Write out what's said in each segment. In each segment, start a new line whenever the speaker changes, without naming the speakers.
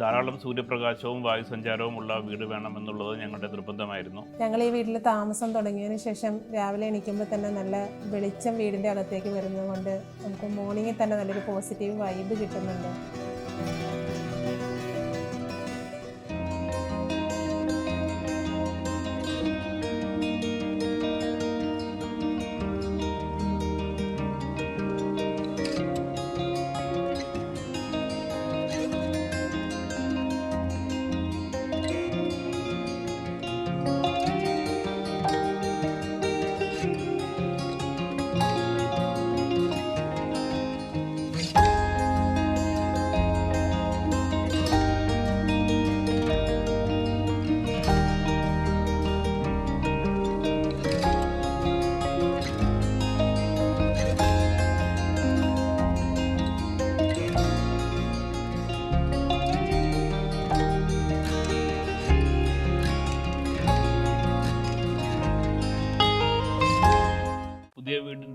ധാരാളം സൂര്യപ്രകാശവും വായുസഞ്ചാരവും ഉള്ള വീട് വേണമെന്നുള്ളത് ഞങ്ങളുടെ നിർബന്ധമായിരുന്നു.
ഞങ്ങൾ ഈ വീട്ടിൽ താമസം തുടങ്ങിയതിന് ശേഷം രാവിലെ എണീക്കുമ്പോൾ തന്നെ നല്ല വെളിച്ചം വീടിന്റെ അകത്തേക്ക് വരുന്നത് കൊണ്ട് നമുക്ക് മോർണിംഗിൽ തന്നെ നല്ലൊരു പോസിറ്റീവ് വൈബ് കിട്ടുന്നുണ്ട്.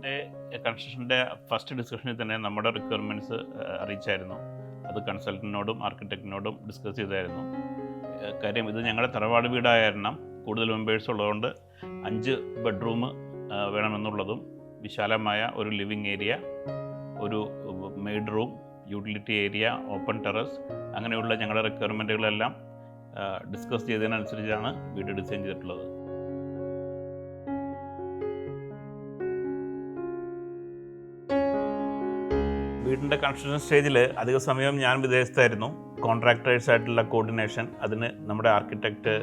വീടിന്റെ കൺസ്ട്രക്ഷന്റെ ഫസ്റ്റ് ഡിസ്കഷനിൽ തന്നെ നമ്മുടെ റിക്വയർമെന്റ്സ് അറിയിച്ചായിരുന്നു. അത് കൺസൾട്ടന്റിനോടും ആർക്കിടെക്റ്റിനോടും ഡിസ്കസ് ചെയ്തായിരുന്നു. കാര്യം ഇത് ഞങ്ങളുടെ തറവാട് വീടായ കൂടുതൽ മെമ്പേഴ്സ് ഉള്ളതുകൊണ്ട് അഞ്ച് ബെഡ്റൂം വേണമെന്നുള്ളതും വിശാലമായ ഒരു ലിവിങ് ഏരിയ ഒരു maid room utility area open terrace അങ്ങനെയുള്ള ഞങ്ങളുടെ റിക്വയർമെന്റുകളെല്ലാം ഡിസ്കസ് ചെയ്തതിനനുസരിച്ചാണ് വീട് ഡിസൈൻ ചെയ്തിട്ടുള്ളത്. വീടിന്റെ കൺസ്ട്രക്ഷൻ സ്റ്റേജിൽ അധിക സമയം ഞാൻ വിദേശത്തായിരുന്നു. കോൺട്രാക്ടേഴ്സ് ആയിട്ടുള്ള കോർഡിനേഷൻ അതിന് നമ്മുടെ ആർക്കിടെക്റ്റ്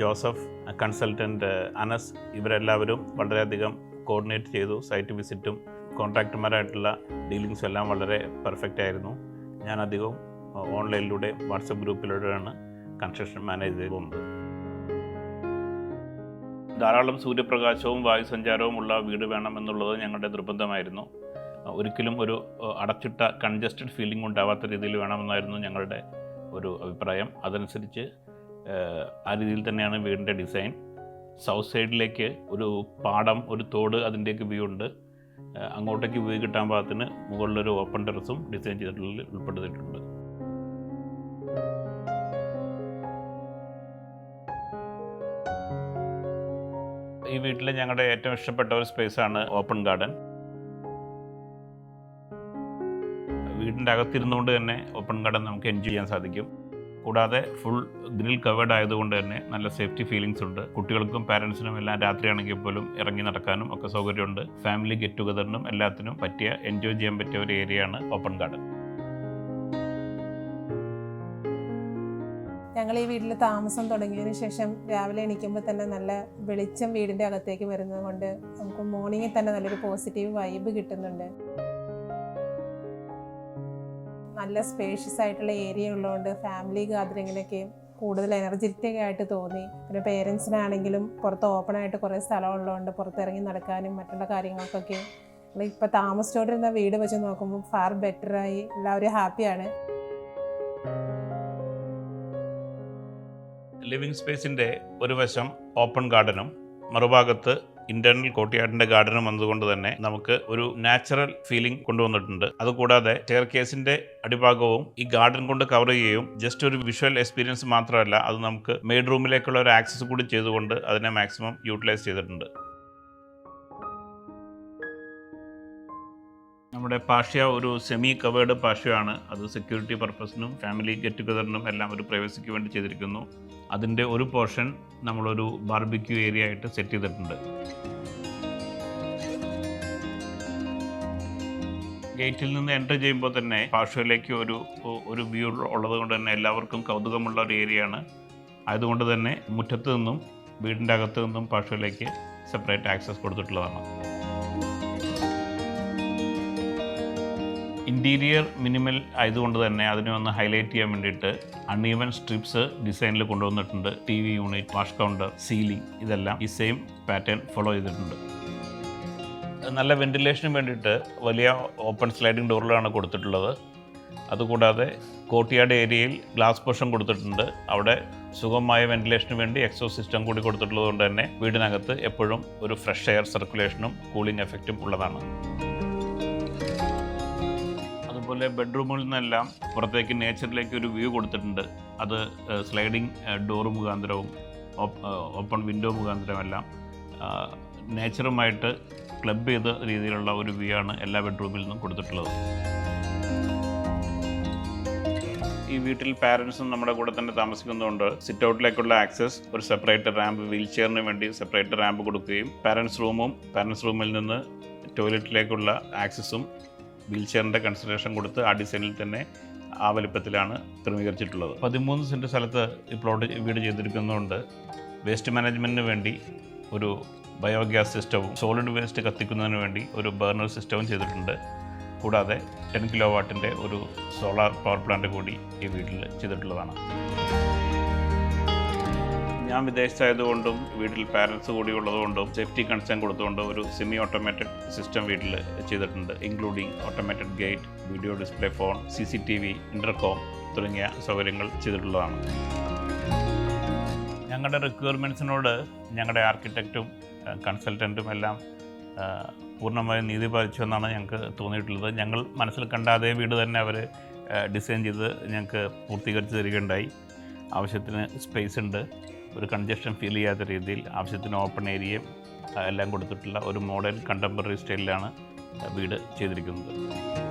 ജോസഫ് കൺസൾട്ടന്റ് അനസ് ഇവരെല്ലാവരും വളരെയധികം കോർഡിനേറ്റ് ചെയ്തു സൈറ്റ് വിസിറ്റും കോൺട്രാക്ടർമാരായിട്ടുള്ള ഡീലിങ്സും എല്ലാം വളരെ പെർഫെക്റ്റ് ആയിരുന്നു. ഞാൻ അധികവും ഓൺലൈനിലൂടെ വാട്സപ്പ് ഗ്രൂപ്പിലൂടെയാണ് കൺസ്ട്രക്ഷൻ മാനേജ് ചെയ്ത് പോകുന്നത്. ധാരാളം സൂര്യപ്രകാശവും വായുസഞ്ചാരവും ഉള്ള വീട് വേണമെന്നുള്ളത് ഞങ്ങളുടെ നിർബന്ധമായിരുന്നു. ഒരിക്കലും ഒരു അടച്ചിട്ട കൺജസ്റ്റഡ് ഫീലിംഗ് ഉണ്ടാവാത്ത രീതിയിൽ വേണമെന്നായിരുന്നു ഞങ്ങളുടെ ഒരു അഭിപ്രായം. അതനുസരിച്ച് ആ രീതിയിൽ തന്നെയാണ് വീടിന്റെ ഡിസൈൻ. സൗത്ത് സൈഡിലേക്ക് ഒരു പാടം ഒരു തോട് അതിന്റെയൊക്കെ വ്യൂ ഉണ്ട്. അങ്ങോട്ടേക്ക് വ്യൂ കിട്ടാൻ പാകത്തിന് മുകളിലൊരു ഓപ്പൺ ടെറസും ഡിസൈൻ ചെയ്തിട്ടുള്ളിൽ ഉൾപ്പെടുത്തിയിട്ടുണ്ട്. ഈ വീട്ടിലെ ഞങ്ങളുടെ ഏറ്റവും ഇഷ്ടപ്പെട്ട ഒരു സ്പേസാണ് ഓപ്പൺ ഗാർഡൻ വീടിന്റെ അകത്തിരുന്നുകൊണ്ട് തന്നെ ഓപ്പൺ ഗാർഡൻ നമുക്ക് എൻജോയ് ചെയ്യാൻ സാധിക്കും. കൂടാതെ ഫുൾ ഗ്രിൽ കവേർഡ് ആയതുകൊണ്ട് തന്നെ നല്ല സേഫ്റ്റി ഫീലിങ്സ് ഉണ്ട്. കുട്ടികൾക്കും പാരൻസിനും എല്ലാം രാത്രിയാണെങ്കിൽ പോലും ഇറങ്ങി നടക്കാനും ഒക്കെ സൗകര്യമുണ്ട്. ഫാമിലി ഗെറ്റ് ടുഗദറിനും എല്ലാത്തിനും പറ്റിയ എൻജോയ് ചെയ്യാൻ പറ്റിയ ഒരു ഏരിയയാണ് ഓപ്പൺ ഗാർഡൻ
ഞങ്ങൾ ഈ വീട്ടിൽ താമസം തുടങ്ങിയതിന് ശേഷം രാവിലെ എണീക്കുമ്പോൾ തന്നെ നല്ല വെളിച്ചം വീടിന്റെ അകത്തേക്ക് വരുന്നത് കൊണ്ട് നമുക്ക് മോർണിംഗിൽ തന്നെ നല്ലൊരു പോസിറ്റീവ് വൈബ് കിട്ടുന്നുണ്ട്. നല്ല സ്പേഷ്യസ് ആയിട്ടുള്ള ഏരിയ ഉള്ളതുകൊണ്ട് ഫാമിലി ഗാദറിങ്ങിനൊക്കെ കൂടുതൽ എനർജറ്റിക് ആയിട്ട് തോന്നി. പിന്നെ പേരൻസിനാണെങ്കിലും പുറത്ത് ഓപ്പൺ ആയിട്ട് കുറേ സ്ഥലം ഉള്ളതുകൊണ്ട് പുറത്തിറങ്ങി നടക്കാനും മറ്റുള്ള കാര്യങ്ങൾക്കൊക്കെ ഇപ്പോൾ താമസിച്ചോണ്ടിരുന്ന വീട് വെച്ച് നോക്കുമ്പോൾ ഫാർ ബെറ്ററായി എല്ലാവരും ഹാപ്പിയാണ്
ലിവിങ് സ്പേസിന്റെ ഒരു വശം ഓപ്പൺ ഗാർഡനും മറുഭാഗത്ത് ഇന്റേണൽ കോട്ടിയാടിന്റെ ഗാർഡനും വന്നതുകൊണ്ട് തന്നെ നമുക്ക് ഒരു നാച്ചുറൽ ഫീലിംഗ് കൊണ്ടുവന്നിട്ടുണ്ട്. അതുകൂടാതെ ചെയർ കേസിന്റെ അടിഭാഗവും ഈ ഗാർഡൻ കൊണ്ട് കവർ ചെയ്യുകയും ജസ്റ്റ് ഒരു വിഷ്വൽ എക്സ്പീരിയൻസ് മാത്രമല്ല അത് നമുക്ക് മെയ്ഡ് റൂമിലേക്കുള്ള ഒരു ആക്സസ് കൂടി ചെയ്തുകൊണ്ട് അതിനെ മാക്സിമം യൂട്ടിലൈസ് ചെയ്തിട്ടുണ്ട്. നമ്മുടെ പാഷ്യ ഒരു സെമി കവേർഡ് പാഷ്യയാണ് അത് സെക്യൂരിറ്റി പർപ്പസിനും ഫാമിലി ഗെറ്റ് ടുഗദറിനും എല്ലാം ഒരു പ്രൈവസിക്ക് വേണ്ടി ചെയ്തിരിക്കുന്നു. അതിന്റെ ഒരു പോർഷൻ നമ്മളൊരു ബാർബിക്യൂ ഏരിയ ആയിട്ട് സെറ്റ് ചെയ്തിട്ടുണ്ട്. ഗേറ്റിൽ നിന്ന് എന്റർ ചെയ്യുമ്പോൾ തന്നെ പാഷയിലേക്ക് ഒരു ഒരു വ്യൂ ഉള്ളത് കൊണ്ട് തന്നെ എല്ലാവർക്കും കൗതുകമുള്ള ഒരു ഏരിയയാണ് ആയതുകൊണ്ട് തന്നെ മുറ്റത്ത് നിന്നും വീടിന്റെ അകത്ത് നിന്നും പാഷയിലേക്ക് സെപ്പറേറ്റ് ആക്സസ് കൊടുത്തിട്ടുള്ളതാണ്. ഇന്റീരിയർ മിനിമൽ ആയതുകൊണ്ട് തന്നെ അതിനെ ഒന്ന് ഹൈലൈറ്റ് ചെയ്യാൻ വേണ്ടിയിട്ട് അൺഈവൻ സ്ട്രിപ്സ് ഡിസൈനിൽ കൊണ്ടുവന്നിട്ടുണ്ട്. T V unit wash counter ceiling ഇതെല്ലാം ഈ സെയിം പാറ്റേൺ ഫോളോ ചെയ്തിട്ടുണ്ട്. നല്ല വെന്റിലേഷന് വേണ്ടിയിട്ട് വലിയ ഓപ്പൺ സ്ലൈഡിംഗ് ഡോറിലാണ് കൊടുത്തിട്ടുള്ളത്. അതുകൂടാതെ കോട്ടിയാട് ഏരിയയിൽ ഗ്ലാസ് പോഷൻ കൊടുത്തിട്ടുണ്ട്. അവിടെ സുഗമമായ വെന്റിലേഷന് വേണ്ടി എക്സോ സിസ്റ്റം കൂടി കൊടുത്തിട്ടുള്ളത് കൊണ്ട് തന്നെ വീടിനകത്ത് എപ്പോഴും ഒരു ഫ്രഷ് എയർ സർക്കുലേഷനും കൂളിംഗ് എഫക്റ്റും ഉള്ളതാണ്. അതുപോലെ ബെഡ്റൂമുകളിൽ നിന്നെല്ലാം പുറത്തേക്ക് നേച്ചറിലേക്ക് ഒരു വ്യൂ കൊടുത്തിട്ടുണ്ട്. അത് സ്ലൈഡിങ് ഡോർ മുഖാന്തരവും ഓപ്പൺ വിൻഡോ മുഖാന്തരവും എല്ലാം നേച്ചറുമായിട്ട് ക്ലബ് ചെയ്ത രീതിയിലുള്ള ഒരു വ്യൂ ആണ് എല്ലാ ബെഡ്റൂമിൽ നിന്നും കൊടുത്തിട്ടുള്ളത്. ഈ വീട്ടിൽ പാരൻസും നമ്മുടെ കൂടെ തന്നെ താമസിക്കുന്നതുകൊണ്ട് സിറ്റ് ഔട്ടിലേക്കുള്ള ആക്സസ് ഒരു സെപ്പറേറ്റ് റാമ്പ് വീൽ ചെയറിന് വേണ്ടി സെപ്പറേറ്റ് റാമ്പ് കൊടുക്കുകയും പാരൻസ് റൂമും പാരൻസ് റൂമിൽ നിന്ന് ടോയ്ലറ്റിലേക്കുള്ള ആക്സസും വീൽ ചെയറിന്റെ കൺസിഡറേഷൻ കൊടുത്ത് ആ ഡിസൈനിൽ തന്നെ ആ വലിപ്പത്തിലാണ് ക്രമീകരിച്ചിട്ടുള്ളത്. പതിമൂന്ന് സെന്റ് സ്ഥലത്ത് ഈ പ്ലോട്ട് വീട് ചെയ്തിരിക്കുന്നതുകൊണ്ട് വേസ്റ്റ് മാനേജ്മെന്റിന് വേണ്ടി ഒരു ബയോഗ്യാസ് സിസ്റ്റവും സോളിഡ് വേസ്റ്റ് കത്തിക്കുന്നതിന് വേണ്ടി ഒരു ബർണർ സിസ്റ്റവും ചെയ്തിട്ടുണ്ട്. കൂടാതെ ടെൻ കിലോ വാട്ടിന്റെ ഒരു സോളാർ പവർ പ്ലാന്റ് കൂടി ഈ വീട്ടിൽ ചെയ്തിട്ടുള്ളതാണ്. ഞാൻ വിദേശത്തായതുകൊണ്ടും വീട്ടിൽ പാരൻസ് കൂടി ഉള്ളതുകൊണ്ടും സേഫ്റ്റി കൺസേൺ കൊടുത്തുകൊണ്ട് ഒരു സെമി ഓട്ടോമാറ്റഡ് സിസ്റ്റം വീട്ടിൽ ചെയ്തിട്ടുണ്ട് including automated gate video display phone C C T V intercom തുടങ്ങിയ സൗകര്യങ്ങൾ ചെയ്തിട്ടുള്ളതാണ്. ഞങ്ങളുടെ റിക്വയർമെന്റ്സിനോട് ഞങ്ങളുടെ ആർക്കിടെക്റ്റും കൺസൾട്ടന്റും എല്ലാം പൂർണമായും നീതി പാലിച്ചു എന്നാണ് ഞങ്ങൾക്ക് തോന്നിയിട്ടുള്ളത്. ഞങ്ങൾ മനസ്സിൽ കണ്ട അതേ വീട് തന്നെ അവർ ഡിസൈൻ ചെയ്ത് ഞങ്ങൾക്ക് പൂർത്തീകരിച്ച് തരികയുണ്ടായി. ആവശ്യത്തിന് സ്പേസ് ഉണ്ട്. ഒരു കൺജഷൻ ഫീൽ ചെയ്യാത്ത രീതിയിൽ ആവശ്യത്തിന് ഓപ്പൺ ഏരിയയും എല്ലാം കൊടുത്തിട്ടുള്ള ഒരു മോഡേൺ കണ്ടംപററി സ്റ്റൈലിലാണ് വീട് ചെയ്തിരിക്കുന്നത്.